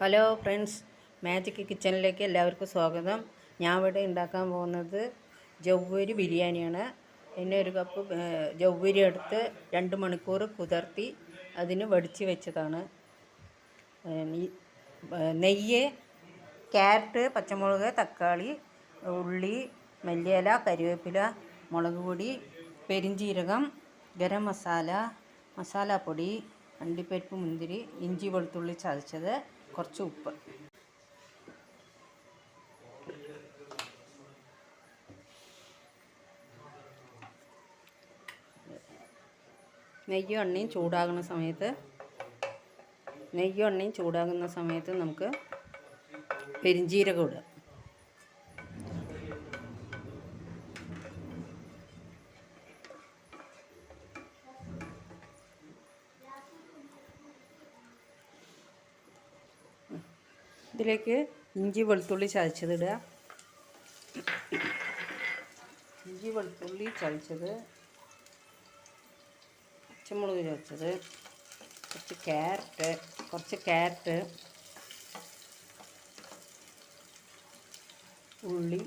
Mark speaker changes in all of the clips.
Speaker 1: Hello friends magic കിച്ചണിലേക്ക് എല്ലാവർക്കും സ്വാഗതം. ഞാൻ ഇവിടെ ഉണ്ടാക്കാൻ പോകുന്നത് ജൗവരി ബിരിയാണിയാണ്. എന്നെ ഒരു കപ്പ് ജൗവരി എടുത്ത് രണ്ട് മണിക്കൂർ കുതിർത്തി അതിന് വടിച്ച് വെച്ചതാണ്. നെയ്യ് ക്യാരറ്റ് പച്ചമുളക് തക്കാളി ഉള്ളി മല്ലിയില കരിവേപ്പില മുളക് പൊടി പെരിഞ്ജീരകം ഗരം മസാല മസാലപ്പൊടി അണ്ടിപ്പരിപ്പ് മുന്തിരി ഇഞ്ചി വെളുത്തുള്ളി ചതച്ചത് കുറച്ച് ഉപ്പ്. നെയ്യും എണ്ണയും ചൂടാകുന്ന സമയത്ത് നെയ്യും എണ്ണയും ചൂടാകുന്ന സമയത്ത് നമുക്ക് പെരിഞ്ജീരകം ഇടുക. ഇതിലേക്ക് ഇഞ്ചി വെളുത്തുള്ളി ചതച്ചതിടുക. ഇഞ്ചി വെളുത്തുള്ളി ചതച്ചത് പച്ചമുളക് ചതച്ചത് കുറച്ച് ക്യാരറ്റ് കുറച്ച് ക്യാരറ്റ് ഉള്ളി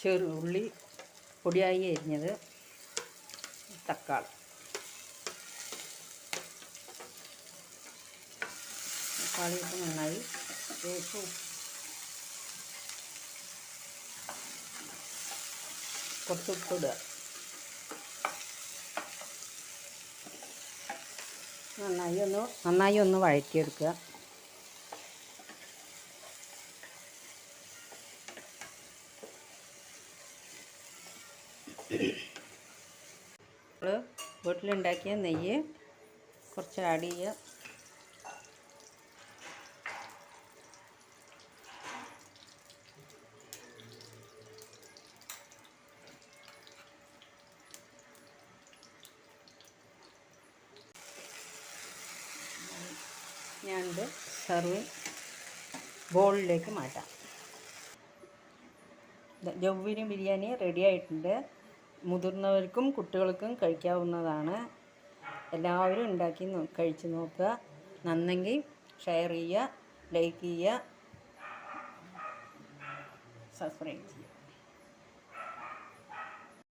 Speaker 1: ചെറു ഉള്ളി പൊടിയായി അരിഞ്ഞത് തക്കാളി. തക്കാളി നന്നായി വേവിച്ച് കുറച്ച് ഉപ്പിടുക നന്നായി ഒന്ന് നന്നായി ഒന്ന് വഴറ്റിയെടുക്കുക. നമ്മൾ വീട്ടിലുണ്ടാക്കിയ നെയ്യ് കുറച്ച് ആഡ് ചെയ്യുക. ഞാനിത് സർവിങ് ബോളിലേക്ക് മാറ്റാം. ജൗവ്വരി ബിരിയാണി റെഡി ആയിട്ടുണ്ട്. മുതിർന്നവർക്കും കുട്ടികൾക്കും കഴിക്കാവുന്നതാണ്. എല്ലാവരും ഉണ്ടാക്കി കഴിച്ച് നോക്കുക. നന്നെങ്കിൽ ഷെയർ ചെയ്യുക ലൈക്ക് ചെയ്യുക സബ്സ്ക്രൈബ് ചെയ്യുക.